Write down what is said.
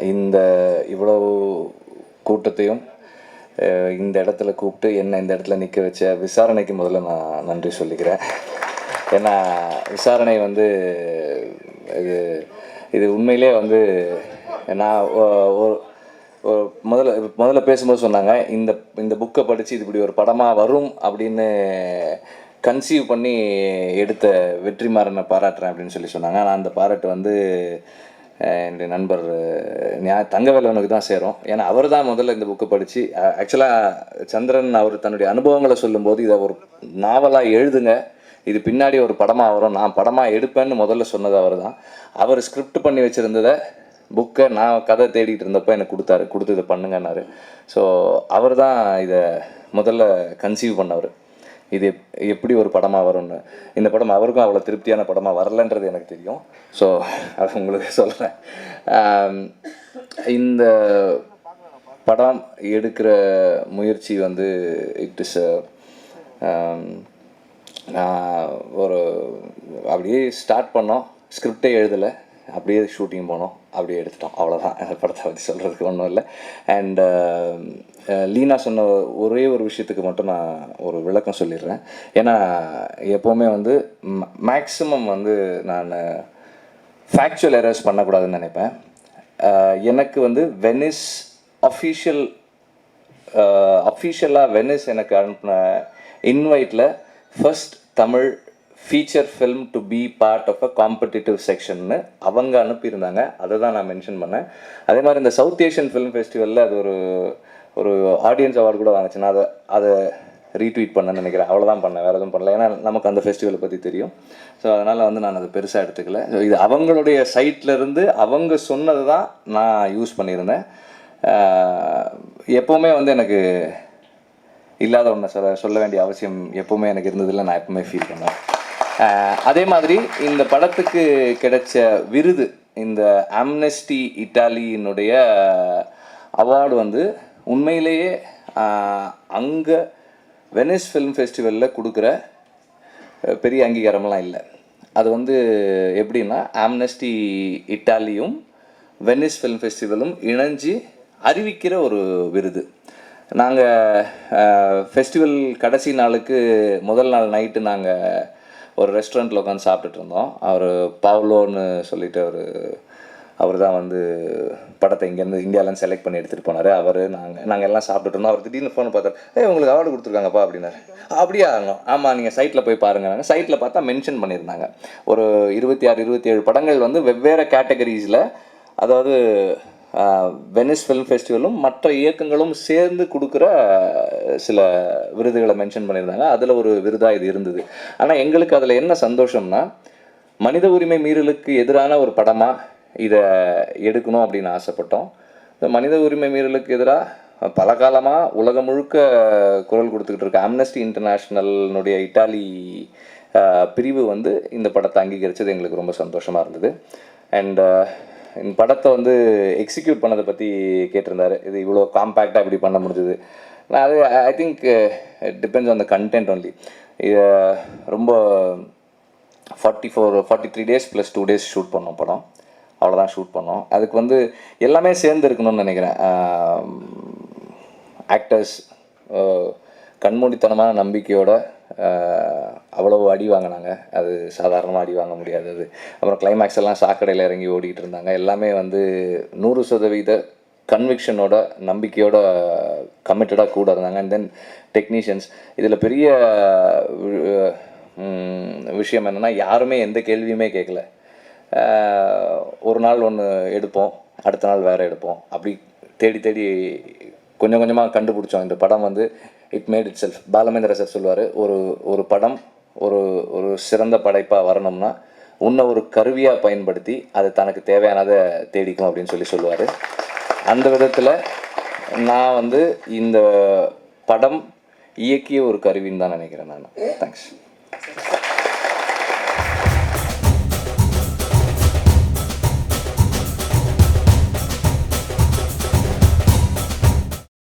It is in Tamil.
இந்த இவ்வளவு கூட்டத்தையும் இந்த இடத்துல கூப்பிட்டு என்ன இந்த இடத்துல நிற்க வச்ச விசாரணைக்கு முதல்ல நான் நன்றி சொல்லிக்கிறேன். ஏன்னா விசாரணை வந்து இது இது உண்மையிலே வந்து நான் ஒரு முதல்ல முதல்ல பேசும்போது சொன்னாங்க இந்த இந்த புக்கை படித்து இது இப்படி ஒரு படமாக வரும் அப்படின்னு கன்சீவ் பண்ணி எடுத்த வெற்றிமாறனை பாராட்டுறேன் அப்படின்னு சொல்லி சொன்னாங்க. ஆனால் அந்த பாராட்டு வந்து என்னுடைய நண்பர் அஹ், ஞா தங்கவேலவனுக்கு தான் சேரும். ஏன்னா அவர் தான் முதல்ல இந்த புக்கை படித்து ஆக்சுவலாக சந்திரன் அவர் தன்னுடைய அனுபவங்களை சொல்லும்போது இதை ஒரு நாவலாக எழுதுங்க. இது பின்னாடி ஒரு படமாக வரும். நான் படமாக எடுப்பேன்னு முதல்ல சொன்னது அவர் தான். அவர் ஸ்கிரிப்ட் பண்ணி வச்சுருந்ததை புக்கை நான் கதை தேடிட்டு இருந்தப்போ எனக்கு கொடுத்தாரு. கொடுத்து இதை பண்ணுங்கன்னாரு. ஸோ அவர் தான் இதை முதல்ல கன்சீவ் பண்ணவர். இது எப்- எப்படி ஒரு படமாக வரும்னு. இந்த படம் அவருக்கும் அவ்வளோ திருப்தியான படமாக வரலன்றது எனக்கு தெரியும். ஸோ அது உங்களுக்கு சொல்கிறேன் இந்த படம் எடுக்கிற முயற்சி வந்து இட் இஸ் நான் ஒரு அப்படியே ஸ்டார்ட் பண்ணோம். ஸ்கிரிப்டே எழுதலை. அப்படியே ஷூட்டிங் போனோம். அப்படியே எடுத்துட்டோம். அவ்வளோதான் அந்த படத்தை பற்றி சொல்கிறதுக்கு ஒன்றும் இல்லை. அண்ட் uh, uh, லீனா சொன்ன ஒரே ஒரு விஷயத்துக்கு மட்டும் நான் ஒரு விளக்கம் சொல்லிடுறேன். ஏன்னா எப்போவுமே வந்து மேக்ஸிமம் வந்து நான் uh, ஃபேக்சுவல் எரர்ஸ் பண்ணக்கூடாதுன்னு நினைப்பேன். எனக்கு வந்து வெனிஸ் அஃபீஷியல் அஃபீஷியலாக வெனிஸ் எனக்கு அனுப்பின இன்வைட்டில் first Tamil feature film to be part of a competitive செக்ஷன்னு அவங்க அனுப்பியிருந்தாங்க. அதை தான் நான் மென்ஷன் பண்ணேன். அதே மாதிரி இந்த சவுத் ஏஷியன் ஃபிலிம் ஃபெஸ்டிவலில் அது ஒரு ஒரு ஆடியன்ஸ் அவார்டு கூட வாங்குச்சு நான் அதை அதை ரீட்வீட் பண்ண நினைக்கிறேன். அவ்வளோதான் பண்ணேன். வேறு எதுவும் பண்ணல. ஏன்னா நமக்கு அந்த ஃபெஸ்டிவலை பற்றி தெரியும். ஸோ அதனால் வந்து நான் அதை பெருசாக எடுத்துக்கல. ஸோ இது அவங்களுடைய சைட்லேருந்து அவங்க சொன்னது தான் நான் யூஸ் பண்ணியிருந்தேன். எப்போவுமே வந்து எனக்கு இல்லாத ஒன்றை சொல்ல சொல்ல வேண்டிய அவசியம் எப்போவுமே எனக்கு இருந்ததில்லை. நான் எப்போவுமே ஃபீல் பண்ணேன். அதே மாதிரி இந்த படத்துக்கு கிடைச்ச விருது இந்த ஆம்னஸ்டி இட்டாலியினுடைய அவார்டு வந்து உண்மையிலேயே அங்கே வெனிஸ் ஃபிலிம் ஃபெஸ்டிவலில் கொடுக்குற பெரிய அங்கீகாரம்லாம் இல்லை. அது வந்து எப்படின்னா ஆம்னஸ்டி இட்டாலியும் வெனிஸ் ஃபிலிம் ஃபெஸ்டிவலும் இணைஞ்சு அறிவிக்கிற ஒரு விருது. நாங்கள் ஃபெஸ்டிவல் கடைசி நாளுக்கு முதல் நாள் நைட்டு நாங்கள் ஒரு ரெஸ்டாரண்ட்டில் உட்காந்து சாப்பிட்டுட்டு இருந்தோம். அவர் பாவ்லோன்னு சொல்லிட்டு அவர் அவர் தான் வந்து படத்தை இங்கேருந்து இந்தியாவிலேருந்து செலக்ட் பண்ணி எடுத்துகிட்டு போனார். அவர் நாங்கள் நாங்கள் எல்லாம் சாப்பிட்டுட்டு இருந்தோம். அவர் திடீர்னு ஃபோன் பார்த்தார். ஏ உங்களுக்கு அவார்டு கொடுத்துருக்காங்கப்பா அப்படின்னாரு. ஆகணும் ஆமாம் நீங்கள் சைட்டில் போய் பாருங்க. சைட்டில் பார்த்தா மென்ஷன் பண்ணியிருந்தாங்க. ஒரு இருபத்தி ஆறு இருபத்தி ஏழு படங்கள் வந்து வெவ்வேறு கேட்டகரிஸில் அதாவது வெனிஸ் ஃபிலிம் ஃபெஸ்டிவலும் மற்ற இயக்கங்களும் சேர்ந்து கொடுக்குற சில விருதுகளை மென்ஷன் பண்ணியிருந்தாங்க. அதில் ஒரு விருதாக இது இருந்தது. ஆனால் எங்களுக்கு அதில் என்ன சந்தோஷம்னா மனித உரிமை மீறலுக்கு எதிரான ஒரு படமாக இதை எடுக்கணும் அப்படின்னு ஆசைப்பட்டோம். இந்த மனித உரிமை மீறலுக்கு எதிராக பல காலமாக உலகம் முழுக்க குரல் கொடுத்துக்கிட்டு இருக்க ஆம்னஸ்டி இன்டர்நேஷ்னல்னுடைய இட்டாலி பிரிவு வந்து இந்த படத்தை அங்கீகரித்தது எங்களுக்கு ரொம்ப சந்தோஷமாக இருந்தது. அண்ட் இந்த படத்தை வந்து எக்ஸிக்யூட் பண்ணதை பற்றி கேட்டிருந்தாரு. இது இவ்வளோ காம்பேக்டாக இப்படி பண்ண முடிஞ்சது. நான் அது I think depends on the content only இதை ரொம்ப forty four forty three days plus two days shoot பண்ணோம் படம். அவ்வளோதான் ஷூட் பண்ணோம். அதுக்கு வந்து எல்லாமே சேர்ந்து இருக்கணும்னு நினைக்கிறேன். ஆக்டர்ஸ் கண்மூடித்தனமான நம்பிக்கையோட அவ்வளவு அடி வாங்கினாங்க. அது சாதாரணமாக அடி வாங்க முடியாது அது. அப்புறம் கிளைமேக்ஸ் எல்லாம் சாக்கடையில் இறங்கி ஓடிக்கிட்டு இருந்தாங்க. எல்லாமே வந்து நூறு சதவீத கன்விக்ஷனோட நம்பிக்கையோட கமிட்டடாக கூட இருந்தாங்க. அண்ட் தென் டெக்னீஷியன்ஸ் இதில் பெரிய விஷயம் என்னென்னா யாருமே எந்த கேள்வியுமே கேட்கல ஒரு நாள் ஒன்று எடுப்போம் அடுத்த நாள் வேறு எடுப்போம். அப்படி தேடி தேடி கொஞ்சம் கொஞ்சமாக கண்டுபிடிச்சோம். இந்த படம் வந்து it made itself Balamahendra sir சொல்லுவார் ஒரு ஒரு படம் ஒரு ஒரு சிறந்த படைப்பாக வரணும்னா உன்னை ஒரு கருவியாக பயன்படுத்தி அது தனக்கு தேவையானதை தேடிக்கும் அப்படின்னு சொல்லி சொல்லுவார் அந்த விதத்தில் நான் வந்து இந்த படம் இயக்கிய ஒரு கருவின்னு தான் நினைக்கிறேன் நான். தேங்க்ஸ்